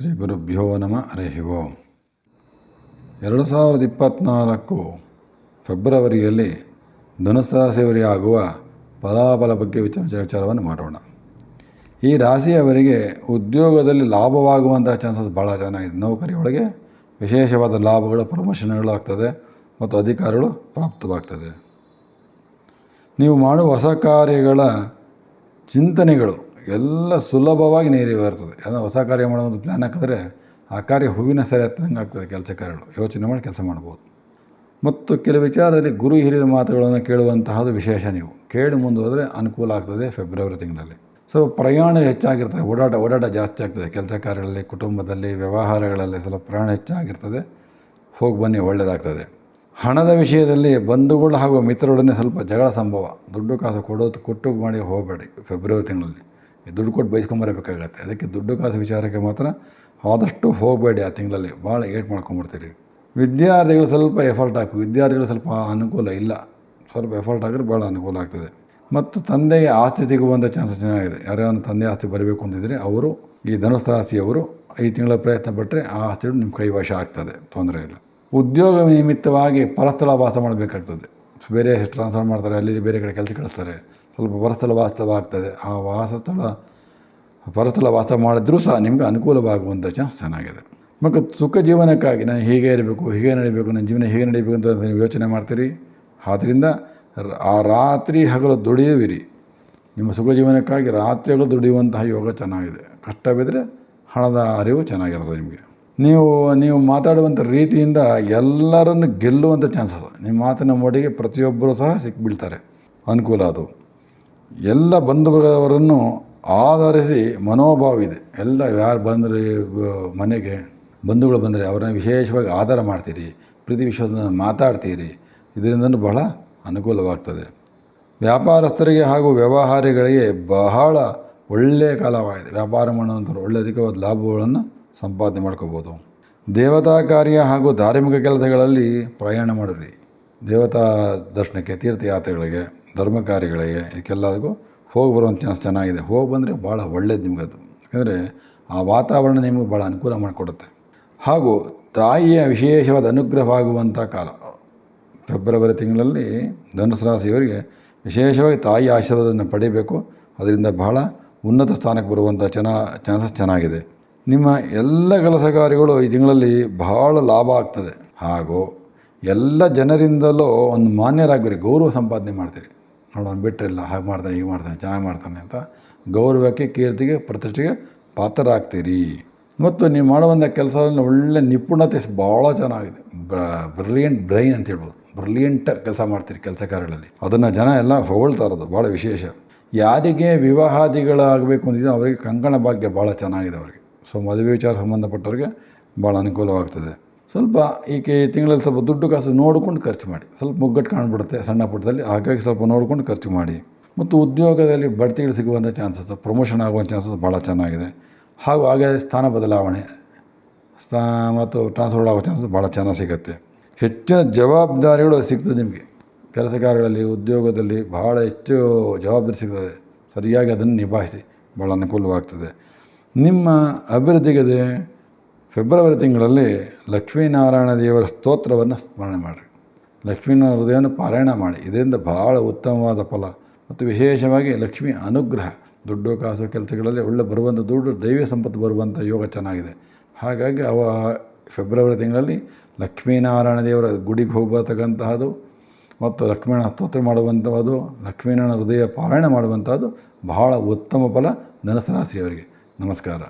ಗುರುಭ್ಯೋ ನಮ, ಹರಿ ಓಂ ಎರಡು ಸಾವಿರದ ಇಪ್ಪತ್ತ್ನಾಲ್ಕು ಫೆಬ್ರವರಿಯಲ್ಲಿ ಧನುಸ್ರಾಸಿಯವರಿಗೆ ಆಗುವ ಫಲಾಫಲ ಬಗ್ಗೆ ವಿಚಾರ ವಿಚಾರವನ್ನು ಮಾಡೋಣ. ಈ ರಾಶಿಯವರಿಗೆ ಉದ್ಯೋಗದಲ್ಲಿ ಲಾಭವಾಗುವಂಥ ಚಾನ್ಸಸ್ ಭಾಳ ಚೆನ್ನಾಗಿದೆ ನೌಕರಿಯೊಳಗೆ ವಿಶೇಷವಾದ ಲಾಭಗಳು ಪ್ರಮೋಷನ್ಗಳು ಆಗ್ತದೆ ಮತ್ತು ಅಧಿಕಾರಗಳು ಪ್ರಾಪ್ತವಾಗ್ತದೆ. ನೀವು ಮಾಡುವ ಹೊಸ ಕಾರ್ಯಗಳ ಚಿಂತನೆಗಳು ಎಲ್ಲ ಸುಲಭವಾಗಿ ನೆರವೇರ್ತದೆ ಏನೋ ಹೊಸ ಕಾರ್ಯ ಮಾಡೋ ಒಂದು ಪ್ಲ್ಯಾನ್ ಹಾಕಿದ್ರೆ ಆ ಕಾರ್ಯ ಹೂವಿನ ಸರಿ ಹತ್ತಂಗೆ ಆಗ್ತದೆ ಕೆಲಸ ಕಾರ್ಯಗಳು. ಯೋಚನೆ ಮಾಡಿ ಕೆಲಸ ಮಾಡ್ಬೋದು. ಮತ್ತು ಕೆಲವು ವಿಚಾರದಲ್ಲಿ ಗುರು ಹಿರಿಯರ ಮಾತುಗಳನ್ನು ಕೇಳುವಂತಹದ್ದು ವಿಶೇಷ ನೀವು. ಕೇಳಿ ಮುಂದುವರೆದ್ರೆ ಅನುಕೂಲ ಆಗ್ತದೆ ಫೆಬ್ರವರಿ ತಿಂಗಳಲ್ಲಿ. ಸೊ ಪ್ರಯಾಣ ಹೆಚ್ಚಾಗಿರ್ತದೆ. ಓಡಾಟ ಓಡಾಟ ಜಾಸ್ತಿ ಆಗ್ತದೆ. ಕೆಲಸ ಕಾರ್ಯಗಳಲ್ಲಿ, ಕುಟುಂಬದಲ್ಲಿ, ವ್ಯವಹಾರಗಳಲ್ಲಿ ಸ್ವಲ್ಪ ಪ್ರಯಾಣ ಹೆಚ್ಚಾಗಿರ್ತದೆ. ಹೋಗಿ ಬನ್ನಿ ಒಳ್ಳೆಯದಾಗ್ತದೆ ಹಣದ ವಿಷಯದಲ್ಲಿ ಬಂಧುಗಳು ಹಾಗೂ ಮಿತ್ರರೊಡನೆ ಸ್ವಲ್ಪ ಜಗಳ ಸಂಭವ. ದುಡ್ಡು ಕಾಸು ಕೊಡೋದು, ಕೊಟ್ಟು ಮಾಡಿ ಹೋಗಬೇಡಿ ಫೆಬ್ರವರಿ ತಿಂಗಳಲ್ಲಿ. ದುಡ್ಡು ಕೊಟ್ಟು ಬೈಸ್ಕೊಂಬರಬೇಕಾಗತ್ತೆ. ಅದಕ್ಕೆ ದುಡ್ಡು ಕಾಸು ವಿಚಾರಕ್ಕೆ ಮಾತ್ರ ಆದಷ್ಟು ಹೋಗಬೇಡಿ ಆ ತಿಂಗಳಲ್ಲಿ. ಭಾಳ ಏಟ್ ಮಾಡ್ಕೊಂಬಿಡ್ತೀರಿ. ವಿದ್ಯಾರ್ಥಿಗಳು ಸ್ವಲ್ಪ ಎಫರ್ಟ್ ಹಾಕು ವಿದ್ಯಾರ್ಥಿಗಳು ಸ್ವಲ್ಪ ಅನುಕೂಲ ಇಲ್ಲ. ಸ್ವಲ್ಪ ಎಫರ್ಟ್ ಹಾಕಿದ್ರೆ ಭಾಳ ಅನುಕೂಲ ಆಗ್ತದೆ. ಮತ್ತು ತಂದೆಗೆ ಆಸ್ತಿ ಸಿಗುವಂಥ ಚಾನ್ಸಸ್ ಚೆನ್ನಾಗಿದೆ. ಯಾರ್ಯಾರು ತಂದೆ ಆಸ್ತಿ ಬರಬೇಕು ಅಂತಿದ್ರೆ ಅವರು, ಈ ಧನುಸ್ಸು ರಾಶಿಯವರು ಐದು ತಿಂಗಳ ಪ್ರಯತ್ನ ಪಟ್ಟರೆ ಆ ಆಸ್ತಿಗಳು ನಿಮ್ಮ ಕೈವಶ ಆಗ್ತದೆ. ತೊಂದರೆ ಇಲ್ಲ. ಉದ್ಯೋಗ ನಿಮಿತ್ತವಾಗಿ ಪರಸ್ಥಳ ವಾಸ ಮಾಡಬೇಕಾಗ್ತದೆ. ಬೇರೆ ಟ್ರಾನ್ಸ್ಫರ್ ಮಾಡ್ತಾರೆ, ಅಲ್ಲಿ ಬೇರೆ ಕಡೆ ಕೆಲಸ ಕಳಿಸ್ತಾರೆ. ಸ್ವಲ್ಪ ಪರಸ್ಥಳ ವಾಸ್ತವ ಆಗ್ತದೆ ಆ ವಾಸಸ್ಥಳ ಪರಸ್ಥಳ ವಾಸ ಮಾಡಿದ್ರೂ ಸಹ ನಿಮಗೆ ಅನುಕೂಲವಾಗುವಂಥ ಚಾನ್ಸ್ ಚೆನ್ನಾಗಿದೆ. ಮತ್ತು ಸುಖ ಜೀವನಕ್ಕಾಗಿ ನಾನು ಹೀಗೆ ಇರಬೇಕು, ಹೀಗೆ ನಡಿಬೇಕು, ನನ್ನ ಜೀವನ ಹೇಗೆ ನಡಿಬೇಕು ಅಂತ ನೀವು ಯೋಚನೆ ಮಾಡ್ತೀರಿ? ಆದ್ದರಿಂದ ಆ ರಾತ್ರಿ ಹಗಲು ದುಡಿಯುವಿರಿ. ನಿಮ್ಮ ಸುಖ ಜೀವನಕ್ಕಾಗಿ ರಾತ್ರಿ ಹಗಲು ದುಡಿಯುವಂತಹ ಯೋಗ ಚೆನ್ನಾಗಿದೆ. ಕಷ್ಟವಿದ್ದರೆ ಹಣದ ಅರಿವು ಚೆನ್ನಾಗಿರ್ತದೆ ನಿಮಗೆ. ನೀವು ನೀವು ಮಾತಾಡುವಂಥ ರೀತಿಯಿಂದ ಎಲ್ಲರನ್ನು ಗೆಲ್ಲುವಂಥ ಚಾನ್ಸಸ್ ನಿಮ್ಮ ಮಾತಿನ ಮೋಡಿಗೆ ಪ್ರತಿಯೊಬ್ಬರೂ ಸಹ ಸಿಕ್ಕಿಬಿಡ್ತಾರೆ ಅನುಕೂಲ ಅದು. ಎಲ್ಲ ಬಂಧುಗಳವರನ್ನು ಆಧರಿಸಿ ಮನೋಭಾವ ಇದೆ. ಎಲ್ಲ ಯಾರು ಬಂದರೆ ಮನೆಗೆ ಬಂಧುಗಳು ಬಂದರೆ ಅವರನ್ನು ವಿಶೇಷವಾಗಿ ಆಧಾರ ಮಾಡ್ತೀರಿ, ಪ್ರೀತಿ ವಿಶ್ವದ ಮಾತಾಡ್ತೀರಿ. ಇದರಿಂದ ಬಹಳ ಅನುಕೂಲವಾಗ್ತದೆ. ವ್ಯಾಪಾರಸ್ಥರಿಗೆ ಹಾಗೂ ವ್ಯವಹಾರಿಗಳಿಗೆ ಬಹಳ ಒಳ್ಳೆಯ ಕಾಲವಾಗಿದೆ. ವ್ಯಾಪಾರ ಮಾಡುವಂಥವ್ರು ಒಳ್ಳೆಯ ಅಧಿಕವಾದ ಲಾಭಗಳನ್ನು ಸಂಪಾದನೆ ಮಾಡ್ಕೋಬೋದು. ದೇವತಾ ಕಾರ್ಯ ಹಾಗೂ ಧಾರ್ಮಿಕ ಕೆಲಸಗಳಲ್ಲಿ ಪ್ರಯಾಣ ಮಾಡಿರಿ. ದೇವತಾ ದರ್ಶನಕ್ಕೆ, ತೀರ್ಥಯಾತ್ರೆಗಳಿಗೆ. ಧರ್ಮ ಕಾರ್ಯಗಳಿಗೆ ಇದಕ್ಕೆಲ್ಲದಕ್ಕೂ ಹೋಗಿ ಬರುವಂಥ ಚಾನ್ಸ್ ಚೆನ್ನಾಗಿದೆ. ಹೋಗಿ ಬಂದರೆ ಭಾಳ ಒಳ್ಳೇದು ಅದು ಯಾಕಂದರೆ ಆ ವಾತಾವರಣ ನಿಮಗೆ ಭಾಳ ಅನುಕೂಲ ಮಾಡಿಕೊಡುತ್ತೆ. ಹಾಗೂ ತಾಯಿಯ ವಿಶೇಷವಾದ ಅನುಗ್ರಹವಾಗುವಂಥ ಕಾಲ. ಫೆಬ್ರವರಿ ತಿಂಗಳಲ್ಲಿ ಧನುಸು ರಾಶಿಯವರಿಗೆ ವಿಶೇಷವಾಗಿ ತಾಯಿ ಆಶೀರ್ವಾದವನ್ನು ಪಡಿಬೇಕು. ಅದರಿಂದ ಬಹಳ ಉನ್ನತ ಸ್ಥಾನಕ್ಕೆ ಬರುವಂಥ ಚೆನ್ನ ಚಾನ್ಸಸ್ ಚೆನ್ನಾಗಿದೆ. ನಿಮ್ಮ ಎಲ್ಲ ಕೆಲಸ ಕಾರ್ಯಗಳು ಈ ತಿಂಗಳಲ್ಲಿ ಬಹಳ ಲಾಭ ಆಗ್ತದೆ. ಹಾಗೂ ಎಲ್ಲ ಜನರಿಂದಲೂ ಒಂದು ಮಾನ್ಯರಾಗಿರಿ ಗೌರವ ಸಂಪಾದನೆ ಮಾಡ್ತೀರಿ. ನೋಡೋಣ ಬಿಟ್ಟರಿಲ್ಲ ಹಾಗೆ ಮಾಡ್ತಾನೆ, ಹೀಗೆ ಮಾಡ್ತಾನೆ, ಚೆನ್ನಾಗಿ ಮಾಡ್ತಾನೆ ಅಂತ ಗೌರವಕ್ಕೆ, ಕೀರ್ತಿಗೆ, ಪ್ರತಿಷ್ಠೆಗೆ ಪಾತ್ರರಾಗ್ತೀರಿ. ಮತ್ತು ನೀವು ಮಾಡುವಂಥ ಕೆಲಸದಲ್ಲಿ ಒಳ್ಳೆ ನಿಪುಣತೆ ಭಾಳ ಚೆನ್ನಾಗಿದೆ. ಬ್ರಿಲಿಯಂಟ್ ಬ್ರೈನ್ ಅಂತ ಹೇಳ್ಬೋದು. ಬ್ರಿಲಿಯಂಟ್ ಕೆಲಸ ಮಾಡ್ತೀರಿ ಕೆಲಸ ಕಾರ್ಯಗಳಲ್ಲಿ ಅದನ್ನು ಜನ ಎಲ್ಲ ಹೊಗಳ್ತಾ ಇರೋದು ಭಾಳ ವಿಶೇಷ. ಯಾರಿಗೆ ವಿವಾಹಾದಿಗಳಾಗಬೇಕು ಅಂತಿದ್ರೆ ಅವರಿಗೆ ಕಂಕಣ ಭಾಗ್ಯ ಭಾಳ ಚೆನ್ನಾಗಿದೆ ಅವರಿಗೆ. ಸೊ ಮದುವೆ ವಿಚಾರ ಸಂಬಂಧಪಟ್ಟವ್ರಿಗೆ ಭಾಳ ಅನುಕೂಲವಾಗ್ತದೆ. ಸ್ವಲ್ಪ ಈಕೆ ತಿಂಗಳಲ್ಲಿ ಸ್ವಲ್ಪ ದುಡ್ಡು ಕಾಸು ನೋಡಿಕೊಂಡು ಖರ್ಚು ಮಾಡಿ. ಸ್ವಲ್ಪ ಮುಗ್ಗಟ್ಟು ಕಾಣ್ಬಿಡುತ್ತೆ ಸಣ್ಣ ಪುಟ್ಟದಲ್ಲಿ. ಹಾಗಾಗಿ ಸ್ವಲ್ಪ ನೋಡಿಕೊಂಡು ಖರ್ಚು ಮಾಡಿ. ಮತ್ತು ಉದ್ಯೋಗದಲ್ಲಿ ಬಡ್ತಿಗಳು ಸಿಗುವಂಥ ಚಾನ್ಸಸ್ ಪ್ರಮೋಷನ್ ಆಗುವ ಚಾನ್ಸಸ್ ಭಾಳ ಚೆನ್ನಾಗಿದೆ. ಹಾಗೂ ಹಾಗೆ ಸ್ಥಾನ ಬದಲಾವಣೆ, ಸ್ಥಾ ಮತ್ತು ಟ್ರಾನ್ಸ್ಫರ್ ಆಗೋ ಚಾನ್ಸಸ್ ಭಾಳ ಚೆನ್ನಾಗಿ ಸಿಗುತ್ತೆ. ಹೆಚ್ಚಿನ ಜವಾಬ್ದಾರಿಗಳು ಸಿಗ್ತದೆ ನಿಮಗೆ. ಕೆಲಸ ಕಾರ್ಯಗಳಲ್ಲಿ ಉದ್ಯೋಗದಲ್ಲಿ ಭಾಳ ಹೆಚ್ಚು ಜವಾಬ್ದಾರಿ ಸಿಗ್ತದೆ. ಸರಿಯಾಗಿ ಅದನ್ನು ನಿಭಾಯಿಸಿ. ಭಾಳ ಅನುಕೂಲವಾಗ್ತದೆ. ನಿಮ್ಮ ಅಭಿವೃದ್ಧಿಗೆ ಫೆಬ್ರವರಿ ತಿಂಗಳಲ್ಲಿ ಲಕ್ಷ್ಮೀನಾರಾಯಣ ದೇವರ ಸ್ತೋತ್ರವನ್ನು ಸ್ಮರಣೆ ಮಾಡಿ ಲಕ್ಷ್ಮೀನಾರಾಯಣ ಹೃದಯವನ್ನು ಪಾರಾಯಣ ಮಾಡಿ. ಇದರಿಂದ ಬಹಳ ಉತ್ತಮವಾದ ಫಲ ಮತ್ತು ವಿಶೇಷವಾಗಿ ಲಕ್ಷ್ಮಿ ಅನುಗ್ರಹ. ದುಡ್ಡು, ಕಾಸು, ಕೆಲಸಗಳಲ್ಲಿ ಒಳ್ಳೆ ಬರುವಂಥ ದುಡ್ಡು, ದೈವ ಸಂಪತ್ತು ಬರುವಂಥ ಯೋಗ ಚೆನ್ನಾಗಿದೆ. ಹಾಗಾಗಿ ಅವ ಫೆಬ್ರವರಿ ತಿಂಗಳಲ್ಲಿ ಲಕ್ಷ್ಮೀನಾರಾಯಣ ದೇವರ ಗುಡಿಗೆ ಹೋಗತಕ್ಕಂತಹದ್ದು ಮತ್ತು ಲಕ್ಷ್ಮೀನ ಸ್ತೋತ್ರ ಮಾಡುವಂಥದ್ದು, ಲಕ್ಷ್ಮೀನಾರಾಯಣ ಹೃದಯ ಪಾರಾಯಣ ಮಾಡುವಂಥದ್ದು ಬಹಳ ಉತ್ತಮ ಫಲ ಧನುಸು ರಾಶಿಯವರಿಗೆ ನಮಸ್ಕಾರ.